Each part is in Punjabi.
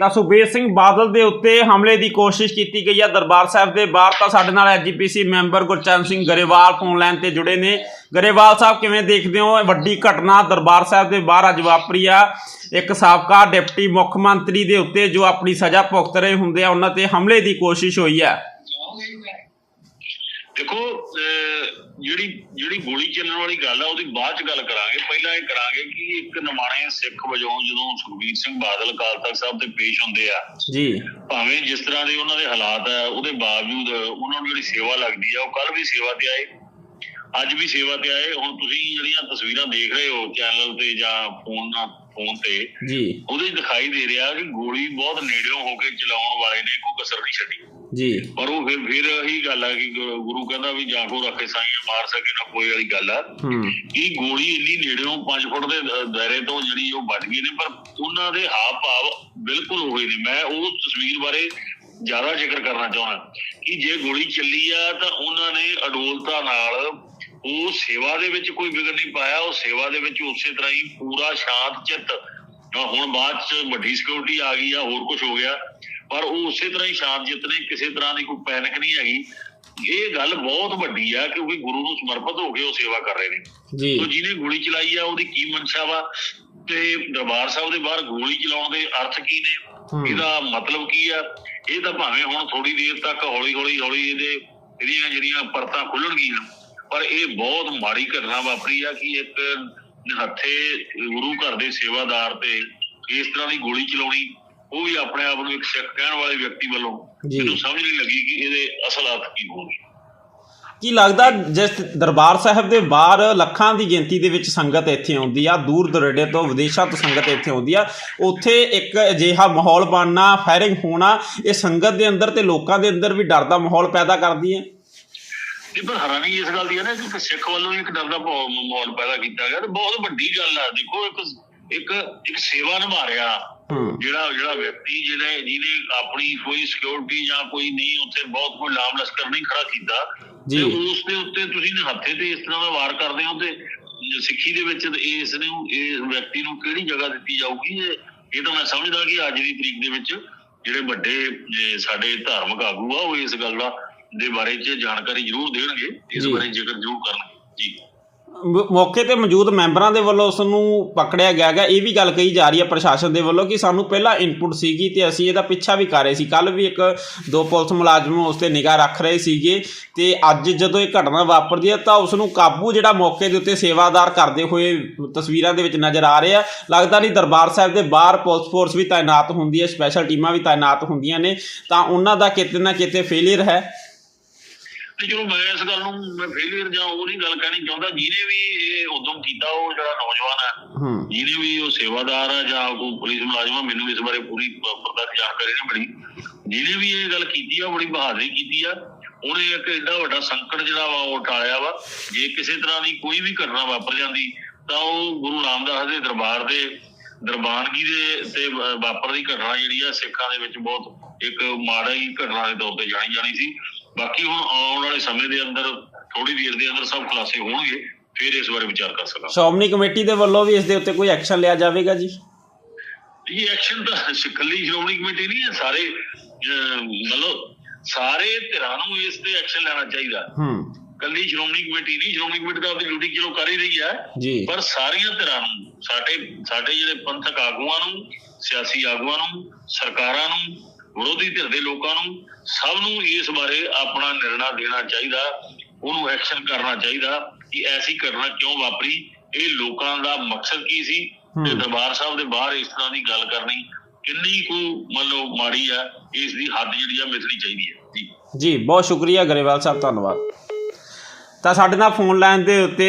ਤਾਂ ਸੁਖਬੀਰ ਸਿੰਘ ਬਾਦਲ ਦੇ ਉੱਤੇ ਹਮਲੇ ਦੀ ਕੋਸ਼ਿਸ਼ ਕੀਤੀ ਗਈ ਹੈ। ਦਰਬਾਰ ਸਾਹਿਬ ਦੇ ਬਾਹਰ ਤਾਂ ਸਾਡੇ ਨਾਲ SGPC member Gurcharan Singh Grewal phone line ਤੇ ਜੁੜੇ ਨੇ। ਗਰੇਵਾਲ ਸਾਹਿਬ, ਕਿਵੇਂ ਦੇਖਦੇ ਹੋ? ਇਹ ਵੱਡੀ ਘਟਨਾ ਦਰਬਾਰ ਸਾਹਿਬ ਦੇ ਬਾਹਰ ਅੱਜ ਵਾਪਰੀ ਆ। ਇੱਕ ਸਾਬਕਾ ਡਿਪਟੀ ਮੁੱਖ ਮੰਤਰੀ ਦੇ ਉੱਤੇ ਜੋ ਆਪਣੀ ਸਜ਼ਾ ਭੁਗਤ ਰਹੇ ਹੁੰਦੇ ਆ, ਉਹਨਾਂ ਤੇ ਹਮਲੇ ਦੀ ਕੋਸ਼ਿਸ਼ ਹੋਈ ਹੈ। ਦੇਖੋ ਜਿਹੜੀ ਜਿਹੜੀ ਗੋਲੀ ਚੱਲਣ ਵਾਲੀ ਗੱਲ ਆ ਉਹਦੀ ਬਾਅਦ ਚ ਗੱਲ ਕਰਾਂਗੇ। ਪਹਿਲਾਂ ਇਹ ਕਰਾਂਗੇ ਕਿ ਇੱਕ ਨਿਮਾਣੇ ਸਿੱਖ ਵਜੋਂ ਜਦੋਂ ਸੁਖਬੀਰ ਸਿੰਘ ਬਾਦਲ ਅਕਾਲ ਤਖਤ ਸਾਹਿਬ ਤੇ ਪੇਸ਼ ਹੁੰਦੇ ਆ ਜੀ। ਭਾਵੇਂ ਜਿਸ ਤਰ੍ਹਾਂ ਦੇ ਉਹਨਾਂ ਦੇ ਹਾਲਾਤ ਆ ਉਹਦੇ ਬਾਵਜੂਦ ਉਹਨਾਂ ਨੂੰ ਜਿਹੜੀ ਸੇਵਾ ਲੱਗਦੀ ਆ ਉਹ ਕੱਲ ਵੀ ਸੇਵਾ ਤੇ ਆਏ ਅੱਜ ਵੀ ਸੇਵਾ ਤੇ ਆਏ। ਹੁਣ ਤੁਸੀਂ ਜਿਹੜੀਆਂ ਤਸਵੀਰਾਂ ਦੇਖ ਰਹੇ ਹੋ ਚੈਨਲ ਤੇ ਜਾਂ ਫੋਨ ਫੋਨ ਤੇ ਜੀ। ਉਹਦੇ ਦਿਖਾਈ ਦੇ ਰਿਹਾ ਕਿ ਗੋਲੀ ਬਹੁਤ ਨੇੜਿਓਂ ਹੋ ਕੇ ਚਲਾਉਣ ਵਾਲੇ ਨੇ ਕੋਈ ਕਸਰ ਨਹੀਂ ਛੱਡੀ। ਜੀ। ਪਰ ਉਹ ਫਿਰ ਫਿਰ ਇਹੀ ਗੱਲ ਆ ਕਿ ਗੁਰੂ ਕਹਿੰਦਾ ਵੀ ਜਾਂ ਕੋ ਰੱਖੇ ਸਾਈਆਂ ਮਾਰ ਸਕੇ ਨਾ ਕੋਈ ਵਾਲੀ ਗੱਲ ਆ। ਹੂੰ। ਕਿ ਗੋਲੀ ਇੰਨੀ ਨੇੜਿਓਂ 5 ਫੁੱਟ ਦੇ ਦਾਇਰੇ ਤੋਂ ਜਿਹੜੀ ਉਹ ਵੱਜ ਗਈ ਨੇ ਪਰ ਉਹਨਾਂ ਦੇ ਹਾਵ ਭਾਵ ਬਿਲਕੁਲ ਉਹੀ ਨੇ। ਮੈਂ ਉਸ ਤਸਵੀਰ ਬਾਰੇ ਜ਼ਿਆਦਾ ਜ਼ਿਕਰ ਕਰਨਾ ਚਾਹੁੰਦਾ ਕਿ ਜੇ ਗੋਲੀ ਚੱਲੀ ਆ ਤਾਂ ਉਹਨਾਂ ਨੇ ਅਡੋਲਤਾ ਨਾਲ ਉਹ ਸੇਵਾ ਦੇ ਵਿੱਚ ਕੋਈ ਵਿਗੜ ਨਹੀਂ ਪਾਇਆ। ਉਹ ਸੇਵਾ ਦੇ ਵਿੱਚ ਉਸੇ ਤਰ੍ਹਾਂ ਹੀ ਪੂਰਾ ਸ਼ਾਂਤ ਚਿੱਤ ਹੁਣ ਬਾਅਦ ਚ ਵੱਡੀ ਸਿਕਿਉਰਿਟੀ ਆ ਗਈ ਆ ਹੋਰ ਕੁਝ ਹੋ ਗਿਆ। ਪਰ ਉਹ ਉਸੇ ਤਰ੍ਹਾਂ ਹੀ ਸ਼ਾਂਤ ਚਿੱਤ ਨੇ ਕਿਸੇ ਤਰ੍ਹਾਂ ਦੀ ਕੋਈ ਪੈਨਿਕ ਨਹੀਂ ਹੈਗੀ। ਇਹ ਗੱਲ ਬਹੁਤ ਵੱਡੀ ਆ ਕਿਉਂਕਿ ਗੁਰੂ ਨੂੰ ਸਮਰਪਿਤ ਹੋ ਕੇ ਉਹ ਸੇਵਾ ਕਰ ਰਹੇ ਨੇ। ਜੀ। ਤੋ ਜਿਹਨੇ ਗੋਲੀ ਚਲਾਈ ਆ ਉਹਦੀ ਕੀ ਮਨਸ਼ਾ ਵਾ? ਤੇ ਦਰਬਾਰ ਸਾਹਿਬ ਦੇ ਬਾਹਰ ਗੋਲੀ ਚਲਾਉਣ ਦੇ ਅਰਥ ਕੀ ਨੇ। ਇਹਦਾ ਮਤਲਬ ਕੀ ਆ? ਇਹ ਤਾਂ ਭਾਵੇਂ ਹੁਣ ਥੋੜੀ ਦੇਰ ਤੱਕ ਹੌਲੀ ਹੌਲੀ ਹੌਲੀ ਇਹਦੇ ਇਹਦੀਆਂ ਜਿਹੜੀਆਂ ਪਰਤਾਂ ਖੁੱਲਣਗੀਆਂ ਪਰ ਇਹ ਬਹੁਤ ਮਾੜੀ ਘਟਨਾ ਵਾਪਰੀ ਆ ਕਿ ਇੱਕ ਹੱਥੇ ਗੁਰੂ ਘਰ ਦੇ ਸੇਵਾਦਾਰ ਤੇ ਇਸ ਤਰ੍ਹਾਂ ਦੀ ਗੋਲੀ ਚਲਾਉਣੀ ਉਹ ਵੀ ਆਪਣੇ ਆਪ ਨੂੰ ਇੱਕ ਸਿੱਖ ਕਹਿਣ ਵਾਲੇ ਵਿਅਕਤੀ ਵੱਲੋਂ। ਮੈਨੂੰ ਸਮਝ ਨਹੀਂ ਲੱਗੀ ਕਿ ਇਹਦੇ ਅਸਲ ਅਰਥ ਕੀ ਹੋਣਗੇ। ਕੀ ਲੱਗਦਾ ਜਿਸ ਦਰਬਾਰ ਸਾਹਿਬ ਦੇ ਬਾਹਰ ਲੱਖਾਂ ਦੀ ਗਿਣਤੀ ਦੇ ਵਿੱਚ ਸੰਗਤ ਇੱਥੇ ਆਉਂਦੀ ਆ ਦੂਰ ਦੁਰੇਡੇ ਤੋਂ ਵਿਦੇਸ਼ਾਂ ਤੋਂ ਸੰਗਤ ਇੱਥੇ ਆਉਂਦੀ ਆ ਉੱਥੇ ਇੱਕ ਅਜਿਹਾ ਮਾਹੌਲ ਬਣਨਾ ਫਾਇਰਿੰਗ ਹੋਣਾ ਇਹ ਸੰਗਤ ਦੇ ਅੰਦਰ ਤੇ ਲੋਕਾਂ ਦੇ ਅੰਦਰ ਵੀ ਡਰ ਦਾ ਮਾਹੌਲ ਪੈਦਾ ਕਰਦੀ ਹੈ? ਇਹ ਪਰ ਹੈਰਾਨੀ ਇਸ ਗੱਲ ਦੀ ਹੈ ਨਾ ਕਿ ਸਿੱਖ ਵੱਲੋਂ ਇੱਕ ਡਰ ਦਾ ਮਾਹੌਲ ਪੈਦਾ ਕੀਤਾ ਗਿਆ ਤੇ ਬਹੁਤ ਵੱਡੀ ਗੱਲ ਆ। ਦੇਖੋ ਇੱਕ ਇੱਕ ਇੱਕ ਸੇਵਾ ਨਿਭਾ ਰਿਹਾ। ਜਿਹੜਾ ਜਿਹੜਾ ਵਿਅਕਤੀ ਜਿਹਨੇ ਜਿਹਨੇ ਆਪਣੀ ਕੋਈ ਸਿਕਿਉਰਿਟੀ ਜਾਂ ਕੋਈ ਨਹੀਂ ਉੱਥੇ ਬਹੁਤ ਕੋਈ ਲਾਮ ਲਸ਼ਕਰ ਨਹੀਂ ਖੜਾ ਕੀਤਾ। ਤੇ ਉਸ ਦੇ ਉੱਤੇ ਤੁਸੀਂ ਹੱਥੇ ਤੇ ਇਸ ਤਰ੍ਹਾਂ ਦਾ ਵਾਰ ਕਰਦੇ ਹੋ ਤੇ ਸਿੱਖੀ ਦੇ ਵਿੱਚ ਇਸ ਨੂੰ ਇਸ ਵਿਅਕਤੀ ਨੂੰ ਕਿਹੜੀ ਜਗ੍ਹਾ ਦਿੱਤੀ ਜਾਊਗੀ ਇਹ ਇਹ ਤਾਂ ਮੈਂ ਸਮਝਦਾ ਕਿ ਅੱਜ ਦੀ ਤਰੀਕ ਦੇ ਵਿੱਚ ਜਿਹੜੇ ਵੱਡੇ ਸਾਡੇ ਧਾਰਮਿਕ ਆਗੂ ਆ ਉਹ ਇਸ ਗੱਲ ਦਾ ਦੇ ਬਾਰੇ ਚ ਜਾਣਕਾਰੀ ਜ਼ਰੂਰ ਦੇਣਗੇ ਇਸ। ਬਾਰੇ ਜ਼ਿਕਰ ਜ਼ਰੂਰ ਕਰਨਗੇ ਜੀ ਮ- ਮੌਕੇ ਤੇ ਮੌਜੂਦ ਮੈਂਬਰਾਂ ਦੇ ਵੱਲੋਂ ਉਸ ਨੂੰ ਪਕੜਿਆ ਗਿਆ ਗਾ ਇਹ ਵੀ ਗੱਲ ਕਹੀ ਜਾ ਰਹੀ ਹੈ ਪ੍ਰਸ਼ਾਸਨ ਦੇ ਵੱਲੋਂ ਕਿ ਸਾਨੂੰ ਪਹਿਲਾਂ ਇਨਪੁਟ ਸੀਗੀ ਤੇ ਅਸੀਂ ਇਹਦਾ ਪਿੱਛਾ ਵੀ ਕਰ ਰਹੇ ਸੀ। ਕੱਲ ਵੀ ਇੱਕ ਦੋ ਪੁਲਿਸ ਮੁਲਾਜ਼ਮ ਉਸ ਤੇ ਨਿਗਾਹ ਰੱਖ ਰਹੇ ਸੀਗੇ ਤੇ ਅੱਜ ਜਦੋਂ ਇਹ ਘਟਨਾ ਵਾਪਰਦੀ ਹੈ ਤਾਂ ਉਸ ਨੂੰ ਕਾਬੂ ਜਿਹੜਾ ਮੌਕੇ ਦੇ ਉੱਤੇ ਸੇਵਾਦਾਰ ਕਰਦੇ ਹੋਏ ਤਸਵੀਰਾਂ ਦੇ ਵਿੱਚ ਨਜ਼ਰ ਆ ਰਿਹਾ ਲੱਗਦਾ ਨਹੀਂ ਦਰਬਾਰ ਸਾਹਿਬ ਦੇ ਬਾਹਰ ਪੁਲਿਸ ਫੋਰਸ ਵੀ ਤਾਇਨਾਤ ਹੁੰਦੀ ਹੈ, ਸਪੈਸ਼ਲ ਟੀਮਾਂ ਵੀ ਤਾਇਨਾਤ ਹੁੰਦੀਆਂ ਨੇ, ਤਾਂ ਉਹਨਾਂ ਦਾ ਕਿਤੇ ਨਾ ਕਿਤੇ ਫੇਲਿਅਰ ਹੈ। ਤੇ ਚਲੋ ਮੈਂ ਇਸ ਗੱਲ ਨੂੰ ਮੈਂ ਫੇਲਿਅਰ ਜਾਂ ਉਹ ਨਹੀਂ ਗੱਲ ਕਹਿਣੀ ਚਾਹੁੰਦਾ ਜਿਹਨੇ ਵੀ ਇਹ ਉਦਮ ਕੀਤਾ ਉਹ ਜਿਹੜਾ ਨੌਜਵਾਨ ਹੈ ਹੂੰ। ਜਿਹਨੇ ਵੀ ਉਹ ਸੇਵਾਦਾਰ ਆ ਜਾਂ ਕੋਈ ਪੁਲਿਸ ਮੁਲਾਜ਼ਮ ਮੈਨੂੰ ਇਸ ਬਾਰੇ ਪੂਰੀ ਪ- ਪ੍ਰਤੱਖ ਜਾਣਕਾਰੀ ਨਹੀਂ ਮਿਲੀ। ਜਿਹਨੇ ਵੀ ਇਹ ਗੱਲ ਕੀਤੀ ਆ ਬੜੀ ਬਹਾਦਰੀ ਕੀਤੀ ਆ। ਉਹਨੇ ਇੱਕ ਐਡਾ ਵੱਡਾ ਸੰਕਟ ਜਿਹੜਾ ਵਾ ਉਹ ਟਾਲਿਆ ਵਾ। ਜੇ ਕਿਸੇ ਤਰ੍ਹਾਂ ਦੀ ਕੋਈ ਵੀ ਘਟਨਾ ਵਾਪਰ ਜਾਂਦੀ ਤਾਂ ਉਹ ਗੁਰੂ ਰਾਮਦਾਸ ਦੇ ਦਰਬਾਰ ਦੇ ਦਰਬਾਨਗੀ ਦੇ ਤੇ ਵਾਪਰਦੀ ਘਟਨਾ ਜਿਹੜੀ ਆ ਸਿੱਖਾਂ ਦੇ ਵਿੱਚ ਬਹੁਤ ਇੱਕ ਮਾੜਾ ਹੀ ਘਟਨਾ ਦੇ ਤੌਰ ਤੇ ਜਾਣੀ ਜਾਣੀ ਸੀ। ਬਾਕੀ ਹੁਣ ਆਉਣ ਵਾਲੇ ਸਮੇਂ ਦੇ ਅੰਦਰ ਥੋੜੀ ਦੇਰ ਦੇ ਅੰਦਰ ਸਭ ਖੁਲਾਸੇ ਹੋਣਗੇ ਫਿਰ ਇਸ ਬਾਰੇ ਵਿਚਾਰ ਕਰ ਸਕਾਂਗੇ। ਸ਼੍ਰੋਮਣੀ ਕਮੇਟੀ ਦੇ ਵੱਲੋਂ ਵੀ ਇਸ ਦੇ ਉੱਤੇ ਕੋਈ ਐਕਸ਼ਨ ਲਿਆ ਜਾਵੇਗਾ ਜੀ? ਇਹ ਐਕਸ਼ਨ ਤਾਂ ਸਿੱਖਲੀ ਸ਼੍ਰੋਮਣੀ ਕਮੇਟੀ ਨਹੀਂ ਹੈ ਸਾਰੇ ਮਤਲਬ ਸਾਰੇ ਧਿਰਾਂ ਨੂੰ ਇਸ ਤੇ ਐਕਸ਼ਨ ਲੈਣਾ ਚਾਹੀਦਾ। ਹੂੰ। ਕੱਲੀ ਸ਼੍ਰੋਮਣੀ ਕਮੇਟੀ ਨਹੀਂ ਸ਼੍ਰੋਮਣੀ ਕਮੇਟੀ ਤਾਂ ਆਪਣੀ ਡਿਊਟੀ ਚਲੋ ਕਰ ਹੀ ਰਹੀ ਹੈ। ਪਰ ਸਾਰੀਆਂ ਧਿਰਾਂ ਨੂੰ ਸਾਡੇ ਸਾਡੇ ਜਿਹੜੇ ਪੰਥਕ ਆਗੂਆਂ ਨੂੰ ਸਿਆਸੀ ਆਗੂਆਂ ਨੂੰ ਸਰਕਾਰਾਂ ਨੂੰ ਵਿਰੋਧੀ ਧਿਰ ਦੇ ਲੋਕਾਂ ਨੂੰ ਸਭ ਨੂੰ ਇਸ ਬਾਰੇ ਆਪਣਾ ਨਿਰਣਾ ਦੇਣਾ ਚਾਹੀਦਾ ਉਹਨੂੰ ਐਕਸ਼ਨ ਕਰਨਾ ਚਾਹੀਦਾ ਕਿ ਐਸੀ ਘਟਨਾ ਕਿਉਂ ਵਾਪਰੀ ਇਹ ਲੋਕਾਂ ਦਾ ਮਕਸਦ ਕੀ ਸੀ? ਤੇ। ਦਰਬਾਰ ਸਾਹਿਬ ਦੇ ਬਾਹਰ ਇਸ ਤਰ੍ਹਾਂ ਦੀ ਗੱਲ ਕਰਨੀ ਕਿੰਨੀ ਕੁ ਮੰਨ ਲਓ ਮਾੜੀ ਆ ਇਸ ਦੀ ਹੱਦ ਜਿਹੜੀ ਆ ਮਿਥਣੀ ਚਾਹੀਦੀ ਹੈ। ਜੀ। ਜੀ ਬਹੁਤ ਸ਼ੁਕਰੀਆ ਗਰੇਵਾਲ ਸਾਹਿਬ ਧੰਨਵਾਦ। ਤਾਂ ਸਾਡੇ ਨਾਲ ਫੋਨ ਲਾਈਨ ਦੇ ਉੱਤੇ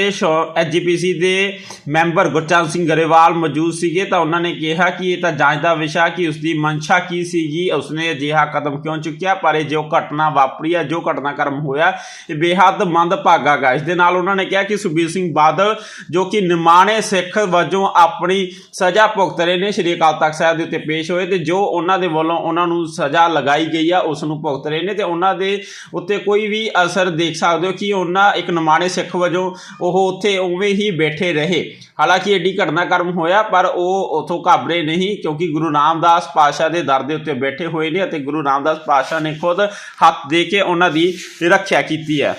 ਐਜੀਪੀਸੀ ਦੇ ਮੈਂਬਰ ਗੁਰਚਰਨ ਸਿੰਘ ਗਰੇਵਾਲ ਮੌਜੂਦ ਸੀਗੇ। ਤਾਂ ਉਹਨਾਂ ਨੇ ਕਿਹਾ ਕਿ ਇਹ ਤਾਂ ਜਾਂਚ ਦਾ ਵਿਸ਼ਾ ਕਿ ਉਸ ਦੀ ਮਨਸ਼ਾ ਕੀ ਸੀਗੀ। ਉਸਨੇ ਅਜਿਹਾ ਕਦਮ ਕਿਉਂ ਚੁੱਕਿਆ? ਪਰ ਇਹ ਜੋ ਘਟਨਾ ਵਾਪਰੀ ਹੈ, ਜੋ ਘਟਨਾਕ੍ਰਮ ਹੋਇਆ, ਇਹ ਬੇਹੱਦ ਮੰਦਭਾਗਾ ਗਾ। ਇਸ ਦੇ ਨਾਲ ਉਹਨਾਂ ਨੇ ਕਿਹਾ ਕਿ ਸੁਖਬੀਰ ਸਿੰਘ ਬਾਦਲ, ਜੋ ਕਿ ਨਿਮਾਣੇ ਸਿੱਖ ਵਜੋਂ ਆਪਣੀ ਸਜ਼ਾ ਭੁਗਤ ਰਹੇ ਨੇ, ਸ਼੍ਰੀ ਅਕਾਲ ਤਖਤ ਸਾਹਿਬ ਦੇ ਉੱਤੇ ਪੇਸ਼ ਹੋਏ ਤੇ ਜੋ ਉਹਨਾਂ ਦੇ ਵੱਲੋਂ ਉਹਨਾਂ ਨੂੰ ਸਜ਼ਾ ਲਗਾਈ ਗਈ ਆ, ਉਸ ਨੂੰ ਭੁਗਤ ਰਹੇ ਨੇ ਤੇ ਉਹਨਾਂ ਦੇ ਉੱਤੇ ਕੋਈ ਵੀ ਅਸਰ ਦੇਖ ਸਕਦੇ ਹੋ ਕਿ ਉਹਨਾਂ ਇੱਕ ਇੱਕ ਨਿਮਾਣੇ ਸਿੱਖ ਵਜੋਂ ਉਹ ਉੱਥੇ ਉਵੇਂ ਹੀ ਬੈਠੇ ਰਹੇ। ਹਾਲਾਂਕਿ ਐਡੀ ਘਟਨਾਕ੍ਰਮ ਹੋਇਆ, ਪਰ ਉਹ ਉਥੋਂ ਘਾਬਰੇ ਨਹੀਂ, ਕਿਉਂਕਿ ਗੁਰੂ ਰਾਮਦਾਸ ਪਾਤਸ਼ਾਹ ਦੇ ਦਰ ਦੇ ਉੱਤੇ ਬੈਠੇ ਹੋਏ ਨੇ ਅਤੇ ਗੁਰੂ ਰਾਮਦਾਸ ਪਾਤਸ਼ਾਹ ਨੇ ਖੁਦ ਹੱਥ ਦੇ ਕੇ ਉਹਨਾਂ ਦੀ ਰੱਖਿਆ ਕੀਤੀ ਹੈ।